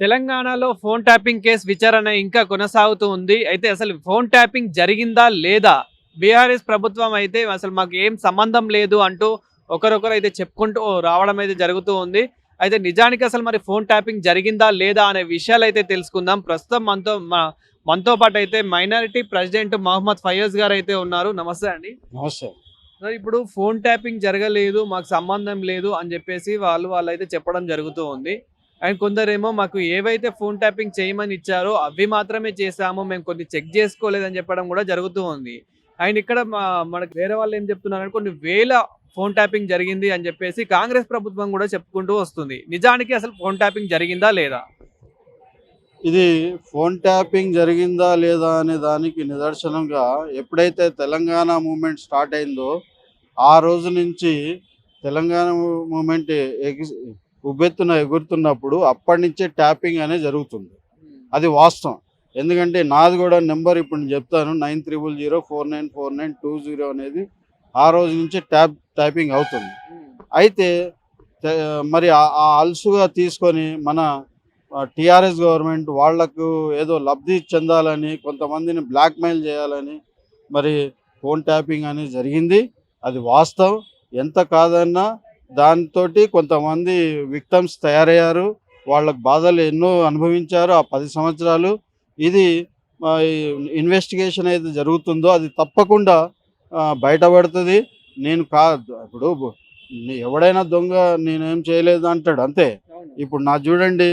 తెలంగాణలో phone tapping case విచారణ ఇంకా కొనసాగుతూ ఉంది. అయితే అసలు ఫోన్ ట్యాపింగ్ జరిగిందా లేదా? బీఆర్ఎస్ ప్రభుత్వం అయితే అసలు మాకు ఏం సంబంధం లేదు అంటూ ఒకరొకరు అయితే చెప్పుకుంటూ రావడం అయితే జరుగుతూ ఉంది. అయితే నిజానికి అసలు మరి ఫోన్ ట్యాపింగ్ జరిగిందా లేదా అనే విషయాలు అయితే తెలుసుకుందాం. ప్రస్తుతం మనతో మా- మనతో పాటు అయితే మైనారిటీ ప్రెసిడెంట్ మహమ్మద్ ఫయజ్ గారు అయితే ఉన్నారు. నమస్తే అండి. నమస్తే. సార్ ఇప్పుడు ఫోన్ ట్యాపింగ్ జరగలేదు మాకు సంబంధం లేదు అని చెప్పేసి వాళ్ళు వాళ్ళు అయితే చెప్పడం జరుగుతూ ఉంది. అండ్ కొందరేమో మాకు ఏవైతే ఫోన్ ట్యాపింగ్ చేయమని ఇచ్చారో అవి మాత్రమే చేసాము మేము కొన్ని చెక్ చేసుకోలేదని చెప్పడం కూడా జరుగుతూ ఉంది. అండ్ ఇక్కడ మనకు వేరే వాళ్ళు ఏం చెప్తున్నారంటే కొన్ని వేల ఫోన్ ట్యాపింగ్ జరిగింది అని చెప్పేసి కాంగ్రెస్ ప్రభుత్వం కూడా చెప్పుకుంటూ వస్తుంది. నిజానికి అసలు ఫోన్ ట్యాపింగ్ జరిగిందా లేదా? ఇది ఫోన్ ట్యాపింగ్ జరిగిందా లేదా అనే దానికి నిదర్శనంగా ఎప్పుడైతే తెలంగాణ మూమెంట్ స్టార్ట్ అయిందో ఆ రోజు నుంచి తెలంగాణ మూమెంట్ ఉబ్బెత్తున ఎగురుతున్నప్పుడు అప్పటి నుంచే ట్యాపింగ్ అనేది జరుగుతుంది. అది వాస్తవం. ఎందుకంటే నాది కూడా నెంబర్ ఇప్పుడు నేను చెప్తాను nine triple zero four nine four nine two zero అనేది ఆ రోజు నుంచి ట్యాప్ ట్యాపింగ్ అవుతుంది. అయితే మరి ఆ- ఆ అలసుగా తీసుకొని మన టిఆర్ఎస్ గవర్నమెంట్ వాళ్ళకు ఏదో లబ్ధి చెందాలని కొంతమందిని బ్లాక్మెయిల్ చేయాలని మరి ఫోన్ ట్యాపింగ్ అనేది జరిగింది. అది వాస్తవం. ఎంత కాదన్నా దాంతో కొంతమంది విక్టమ్స్ తయారయ్యారు. వాళ్ళకు బాధలు ఎన్నో అనుభవించారు ఆ పది సంవత్సరాలు. ఇది ఇన్వెస్టిగేషన్ అయితే జరుగుతుందో అది తప్పకుండా బయటపడుతుంది. నేను కా ఇప్పుడు ఎవడైనా దొంగ నేనేం చేయలేదు అంటాడు అంతే. ఇప్పుడు నా చూడండి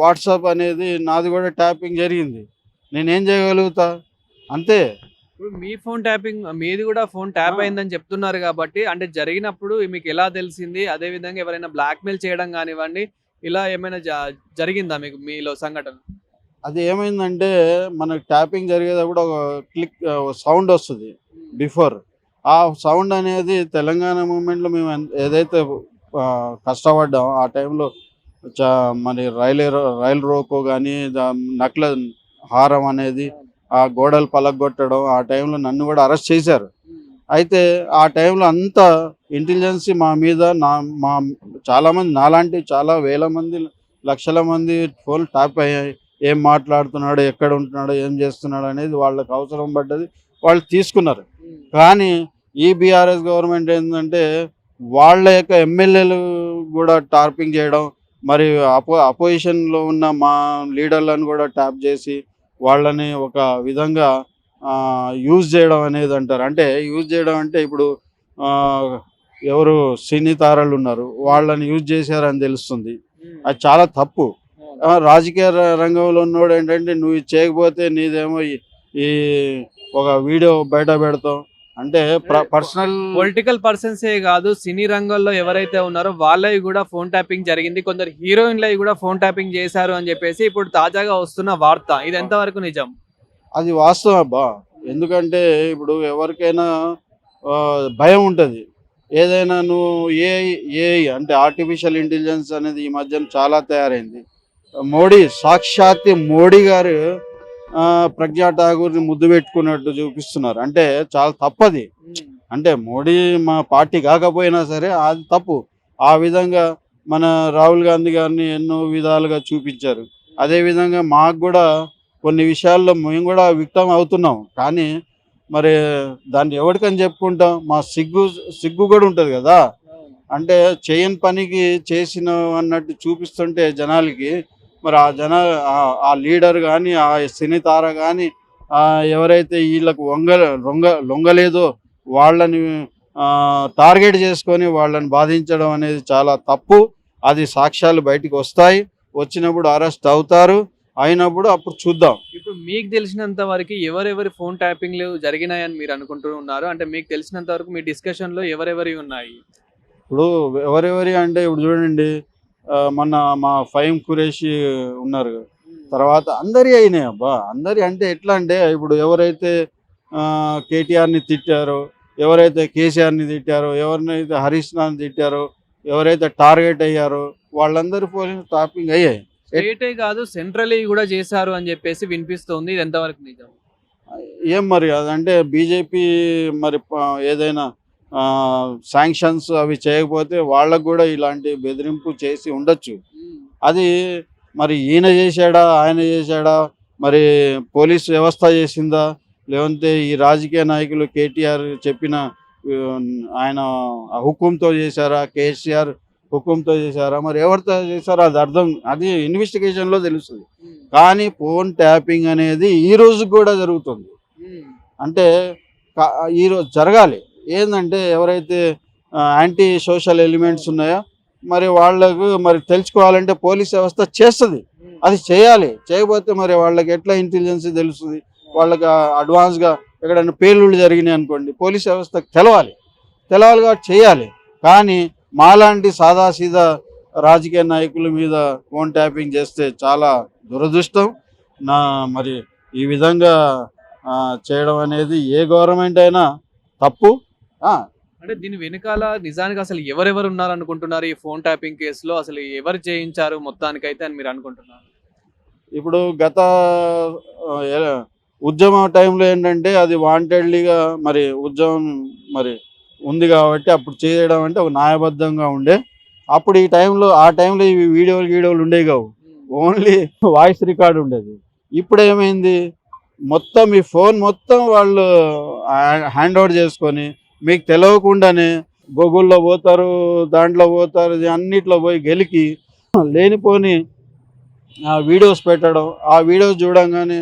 వాట్సాప్ అనేది నాది కూడా ట్యాపింగ్ జరిగింది. నేనేం చేయగలుగుతా? అంతే. మీ ఫోన్ ట్యాపింగ్ మీది కూడా ఫోన్ ట్యాప్. అయిందని చెప్తున్నారు కాబట్టి అంటే జరిగినప్పుడు మీకు ఎలా తెలిసింది? అదే విధంగా ఎవరైనా బ్లాక్మెయిల్ చేయడం కానివ్వండి ఇలా ఏమైనా జ- జరిగిందా మీకు మీలో సంఘటన? అది ఏమైందంటే మనకు ట్యాపింగ్ జరిగేటప్పుడు ఒక క్లిక్ సౌండ్ వస్తుంది. బిఫోర్ ఆ సౌండ్ అనేది తెలంగాణ మూమెంట్లో మేము ఏదైతే కష్టపడ్డాం ఆ టైంలో చా మరి రైలు రైలు రోకో కానీ నక్ల హారం అనేది ఆ గోడలు పలగొట్టడం ఆ టైంలో నన్ను కూడా అరెస్ట్ చేశారు. అయితే ఆ టైంలో అంత ఇంటెలిజెన్స్ మా మీద నా మా చాలామంది నాలాంటి చాలా వేల మంది లక్షల మంది ఫోన్ టాప్ అయ్యాయి. ఏం మాట్లాడుతున్నాడు ఎక్కడ ఉంటున్నాడు ఏం చేస్తున్నాడు అనేది వాళ్ళకి అవసరం పడ్డది వాళ్ళు తీసుకున్నారు. కానీ ఈ బీఆర్ఎస్ గవర్నమెంట్ ఏంటంటే వాళ్ళ యొక్క ఎమ్మెల్యేలు కూడా టార్పింగ్ చేయడం మరి అపో అపోజిషన్లో ఉన్న మా లీడర్లను కూడా ట్యాప్ చేసి వాళ్ళని ఒక విధంగా యూజ్ చేయడం అనేది అంటారు. అంటే యూజ్ చేయడం అంటే ఇప్పుడు ఎవరు సినీ తారలు ఉన్నారు వాళ్ళని యూజ్ చేశారని తెలుస్తుంది. అది చాలా తప్పు. రాజకీయ రంగంలో ఉన్నోడు ఏంటంటే నువ్వు చేయకపోతే నీదేమో ఈ- ఒక వీడియో బయట పెడతాం అంటే పర్సనల్ పొలిటికల్ పర్సన్సే కాదు సినీ రంగంలో ఎవరైతే ఉన్నారో వాళ్ళవి కూడా ఫోన్ ట్యాపింగ్ జరిగింది. కొందరు హీరోయిన్లవి కూడా ఫోన్ ట్యాపింగ్ చేశారు అని చెప్పేసి ఇప్పుడు తాజాగా వస్తున్న వార్త. ఇది ఎంతవరకు నిజం? అది వాస్తవం అబ్బా. ఎందుకంటే ఇప్పుడు ఎవరికైనా భయం ఉంటుంది. ఏదైనా నువ్వు ఏ ఏ అంటే ఆర్టిఫిషియల్ ఇంటెలిజెన్స్ అనేది ఈ మధ్యన చాలా తయారైంది. మోడీ సాక్షాత్ మోడీ గారు ప్రజ్ఞా ఠాగూర్ని ముద్దు పెట్టుకున్నట్టు చూపిస్తున్నారు. అంటే చాలా తప్పది. అంటే మోడీ మా పార్టీ కాకపోయినా సరే అది తప్పు. ఆ విధంగా మన రాహుల్ గాంధీ గారిని ఎన్నో విధాలుగా చూపించారు. అదే విధంగా మాకు కూడా కొన్ని విషయాల్లో మేము కూడా విక్టం అవుతున్నాం. కానీ మరి దాన్ని ఎవరికని చెప్పుకుంటాం? మా సిగ్గు సిగ్గు కూడా ఉంటుంది కదా. అంటే చేయని పనికి చేసిన అన్నట్టు చూపిస్తుంటే జనాలకి మరి ఆ జన ఆ- లీడర్ కానీ ఆ సినీ తార కానీ ఎవరైతే వీళ్ళకు వంగ లొంగ లొంగలేదో వాళ్ళని టార్గెట్ చేసుకొని వాళ్ళని బాధించడం అనేది చాలా తప్పు. అది సాక్ష్యాలు బయటికి వస్తాయి. వచ్చినప్పుడు అరెస్ట్ అవుతారు. అయినప్పుడు అప్పుడు చూద్దాం. ఇప్పుడు మీకు తెలిసినంత వరకు ఎవరెవరి ఫోన్ ట్యాపింగ్లు జరిగినాయని మీరు అనుకుంటూ ఉన్నారు? అంటే మీకు తెలిసినంత వరకు మీ డిస్కషన్లో ఎవరెవరి ఉన్నాయి? ఇప్పుడు ఎవరెవరి అంటే ఇప్పుడు చూడండి మొన్న మా ఫైమ్ కురేషి ఉన్నారు. తర్వాత అందరి అయినాయి అబ్బా. అందరి అంటే ఎట్లా అంటే ఇప్పుడు ఎవరైతే కేటీఆర్ని తిట్టారో ఎవరైతే కేసీఆర్ని తిట్టారో ఎవరినైతే హరీష్ రావుని తిట్టారో ఎవరైతే టార్గెట్ అయ్యారో వాళ్ళందరూ పోలీసు టాపింగ్ అయ్యాయి. స్టేటే కాదు సెంట్రల్ కూడా చేశారు అని చెప్పేసి వినిపిస్తుంది. ఇది ఎంతవరకు నిజం? ఏం మరి అదంటే బీజేపీ మరి ఏదైనా శాంక్షన్స్ అవి చేయకపోతే వాళ్ళకు కూడా ఇలాంటి బెదిరింపు చేసి ఉండొచ్చు. అది మరి ఈయన చేశాడా ఆయన చేశాడా మరి పోలీస్ వ్యవస్థ చేసిందా? లేదంటే ఈ రాజకీయ నాయకులు కేటీఆర్ చెప్పిన ఆయన హుకుంతో చేశారా కేసీఆర్ హుకుంతో చేశారా? మరి ఎవరితో చేశారో అది అర్థం అది ఇన్వెస్టిగేషన్లో తెలుస్తుంది. కానీ ఫోన్ ట్యాపింగ్ అనేది ఈ రోజు కూడా జరుగుతుంది. అంటే ఈరోజు జరగాలి. ఏంటంటే ఎవరైతే యాంటీ సోషల్ ఎలిమెంట్స్ ఉన్నాయో మరి వాళ్ళకు మరి తెలుసుకోవాలంటే పోలీస్ వ్యవస్థ చేస్తుంది. అది చేయాలి. చేయకపోతే మరి వాళ్ళకి ఎట్లా ఇంటెలిజెన్స్ తెలుస్తుంది? వాళ్ళకి అడ్వాన్స్గా ఎక్కడైనా పేలుళ్ళు జరిగినాయి అనుకోండి పోలీస్ వ్యవస్థకు తెలవాలి. తెలవాలి కాబట్టి చేయాలి. కానీ మాలాంటి సాదాసీదా రాజకీయ నాయకుల మీద ఫోన్ ట్యాపింగ్ చేస్తే చాలా దురదృష్టం. నా మరి ఈ విధంగా చేయడం అనేది ఏ గవర్నమెంట్ అయినా తప్పు. అంటే దీని వెనకాల నిజానికి అసలు ఎవరెవరు ఉన్నారు అనుకుంటున్నారు ఈ ఫోన్ ట్యాపింగ్ కేసులో? అసలు ఎవరు చేయించారు మొత్తానికైతే అని మీరు అనుకుంటున్నారు? ఇప్పుడు గత ఉద్యమ టైంలో ఏంటంటే అది వాంటెడ్లీగా మరి ఉద్యమం మరి ఉంది కాబట్టి అప్పుడు చేయడం అంటే ఒక న్యాయబద్ధంగా ఉండే. అప్పుడు ఈ టైంలో ఆ టైంలో ఇవి వీడియోలు వీడియోలు ఉండేవి కావు. ఓన్లీ వాయిస్ రికార్డ్ ఉండేది. ఇప్పుడు ఏమైంది? మొత్తం ఈ ఫోన్ మొత్తం వాళ్ళు హ్యాండ్ ఓవర్ చేసుకొని మీకు తెలియకుండానే గూగుల్లో పోతారు దాంట్లో పోతారు అన్నిట్లో పోయి గెలికి లేనిపోని ఆ వీడియోస్ పెట్టడం ఆ వీడియోస్ చూడంగానే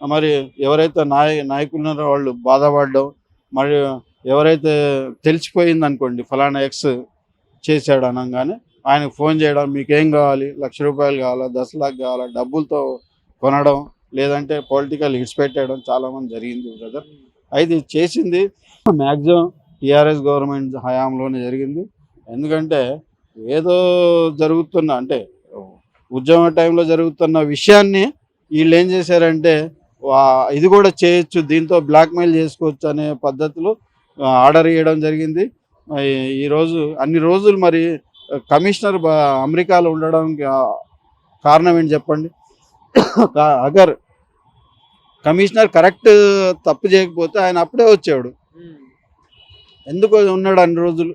మరి ఎవరైతే నాయ నాయకులు ఉన్నారో వాళ్ళు బాధపడడం మరి ఎవరైతే తెలిసిపోయింది అనుకోండి ఫలానా ఎక్స్ చేశాడు అనగానే ఆయనకు ఫోన్ చేయడం మీకు ఏం కావాలి లక్ష రూపాయలు కావాలా దశ లాక్ కావాలా డబ్బులతో కొనడం లేదంటే పొలిటికల్ హిట్స్ పెట్టడం చాలామంది జరిగింది బ్రదర్. అయితే చేసింది. మ్యాక్సిమం టీఆర్ఎస్ గవర్నమెంట్ హయాంలోనే జరిగింది. ఎందుకంటే ఏదో జరుగుతున్న అంటే ఉద్యమ టైంలో జరుగుతున్న విషయాన్ని వీళ్ళు ఏం చేశారంటే ఇది కూడా చేయొచ్చు దీంతో బ్లాక్మెయిల్ చేసుకోవచ్చు అనే పద్ధతిలో ఆర్డర్ ఇవ్వడం జరిగింది. ఈరోజు అన్ని రోజులు మరి కమిషనర్ అమెరికాలో ఉండడానికి కారణం ఏంటి చెప్పండి? అగర్ కమిషనర్ కరెక్ట్ తప్పు చేయకపోతే ఆయన అప్పుడే వచ్చాడు. ఎందుకు ఉన్నాడు అన్ని రోజులు.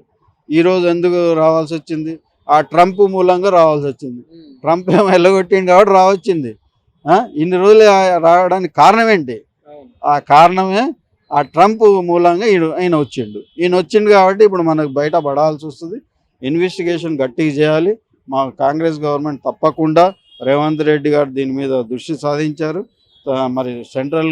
ఈ రోజు ఎందుకు రావాల్సి వచ్చింది? ఆ ట్రంప్ మూలంగా రావాల్సి వచ్చింది. ట్రంప్ ఏమో వెళ్ళగొట్టింది కాబట్టి రావచ్చింది. ఇన్ని రోజులు రావడానికి కారణం ఏంటి? ఆ కారణమే ఆ ట్రంప్ మూలంగా ఈయన ఆయన వచ్చిండు. ఈయన వచ్చిండు కాబట్టి ఇప్పుడు మనకు బయట పడాల్సి వస్తుంది. ఇన్వెస్టిగేషన్ గట్టిగా చేయాలి. మా కాంగ్రెస్ గవర్నమెంట్ తప్పకుండా రేవంత్ రెడ్డి గారు దీని మీద దృష్టి సాధించారు. మరి సెంట్రల్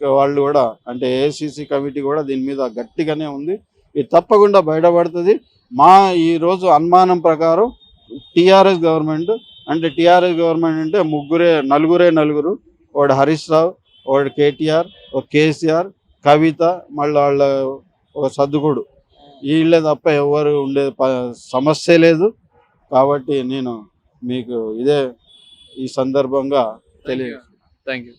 వాళ్ళు కూడా అంటే ఏఐసిసి కమిటీ కూడా దీని మీద గట్టిగానే ఉంది. ఇది తప్పకుండా బయటపడుతుంది. మా ఈ రోజు అనుమానం ప్రకారం టీఆర్ఎస్ గవర్నమెంట్ అంటే టీఆర్ఎస్ గవర్నమెంట్ అంటే ముగ్గురే నలుగురే నలుగురు వాడు హరీష్ రావు వాడు కేటీఆర్ ఒక కేసీఆర్ కవిత మళ్ళీ వాళ్ళ ఒక సర్దుకుడు. వీళ్ళే తప్ప ఎవరు ఉండే సమస్య లేదు. కాబట్టి నేను మీకు ఇదే ఈ సందర్భంగా తెలియ థ్యాంక్ యూ